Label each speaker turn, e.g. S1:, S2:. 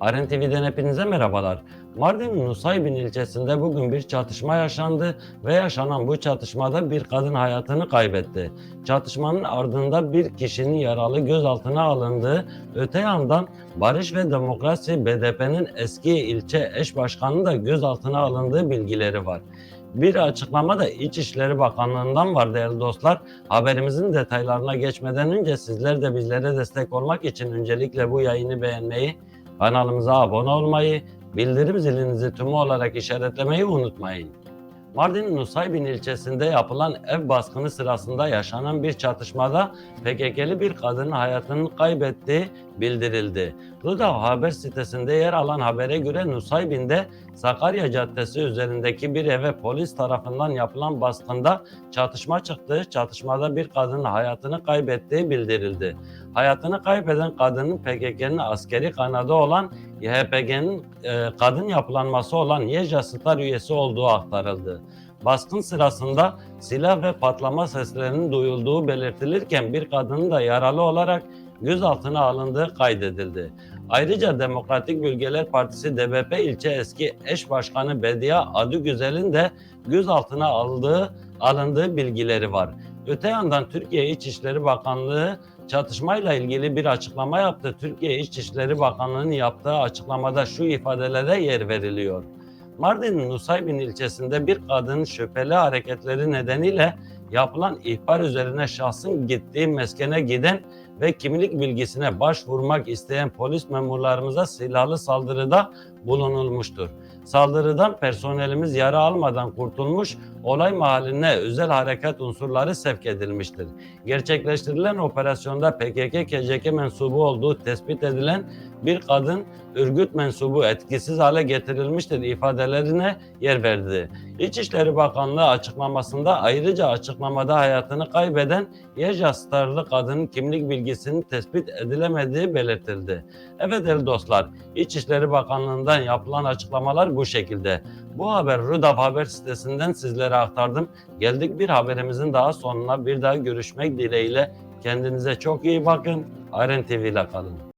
S1: Aren TV'den hepinize merhabalar. Mardin'in Nusaybin ilçesinde bugün bir çatışma yaşandı ve yaşanan bu çatışmada bir kadın hayatını kaybetti. Çatışmanın ardında bir kişinin yaralı gözaltına alındığı, öte yandan Barış ve Demokrasi BDP'nin eski ilçe eş başkanı da gözaltına alındığı bilgileri var. Bir açıklama da İçişleri Bakanlığı'ndan var değerli dostlar. Haberimizin detaylarına geçmeden önce sizler de bizlere destek olmak için öncelikle bu yayını beğenmeyi, kanalımıza abone olmayı, bildirim zilinizi tümü olarak işaretlemeyi unutmayın. Mardin Nusaybin ilçesinde yapılan ev baskını sırasında yaşanan bir çatışmada PKK'li bir kadının hayatını kaybettiği bildirildi. Rudav haber sitesinde yer alan habere göre Nusaybin'de Sakarya Caddesi üzerindeki bir eve polis tarafından yapılan baskında çatışma çıktı. Çatışmada bir kadının hayatını kaybettiği bildirildi. Hayatını kaybeden kadının PKK'nın askeri kanadı olan YHPG'nin e, kadın yapılanması olan Yeja Star üyesi olduğu aktarıldı. Baskın sırasında silah ve patlama seslerinin duyulduğu belirtilirken bir kadının da yaralı olarak gözaltına alındığı kaydedildi. Ayrıca Demokratik Bölgeler Partisi DBP ilçe eski eş başkanı Bediye Adıgüzel'in de gözaltına aldığı, alındığı bilgileri var. Öte yandan Türkiye İçişleri Bakanlığı çatışmayla ilgili bir açıklama yaptı. Türkiye İçişleri Bakanlığı'nın yaptığı açıklamada şu ifadelere yer veriliyor. Mardin'in Nusaybin ilçesinde bir kadının şüpheli hareketleri nedeniyle yapılan ihbar üzerine şahsın gittiği meskene giden ve kimlik bilgisine başvurmak isteyen polis memurlarımıza silahlı saldırıda bulunulmuştur. Saldırıdan personelimiz yara almadan kurtulmuş, olay mahalline özel harekat unsurları sevk edilmiştir. Gerçekleştirilen operasyonda PKK-KCK mensubu olduğu tespit edilen bir kadın örgüt mensubu etkisiz hale getirilmiştir ifadelerine yer verdi. İçişleri Bakanlığı açıklamasında ayrıca açıklamada hayatını kaybeden Yeja Starlı kadının kimlik bilgisinin tespit edilemediği belirtildi. Evet değerli dostlar, İçişleri Bakanlığı'ndan yapılan açıklamalar bu şekilde. Bu haber Rudav Haber sitesinden sizlere aktardım. Geldik bir haberimizin daha sonuna bir daha görüşmek dileğiyle. Kendinize çok iyi bakın. Aren TV ile kalın.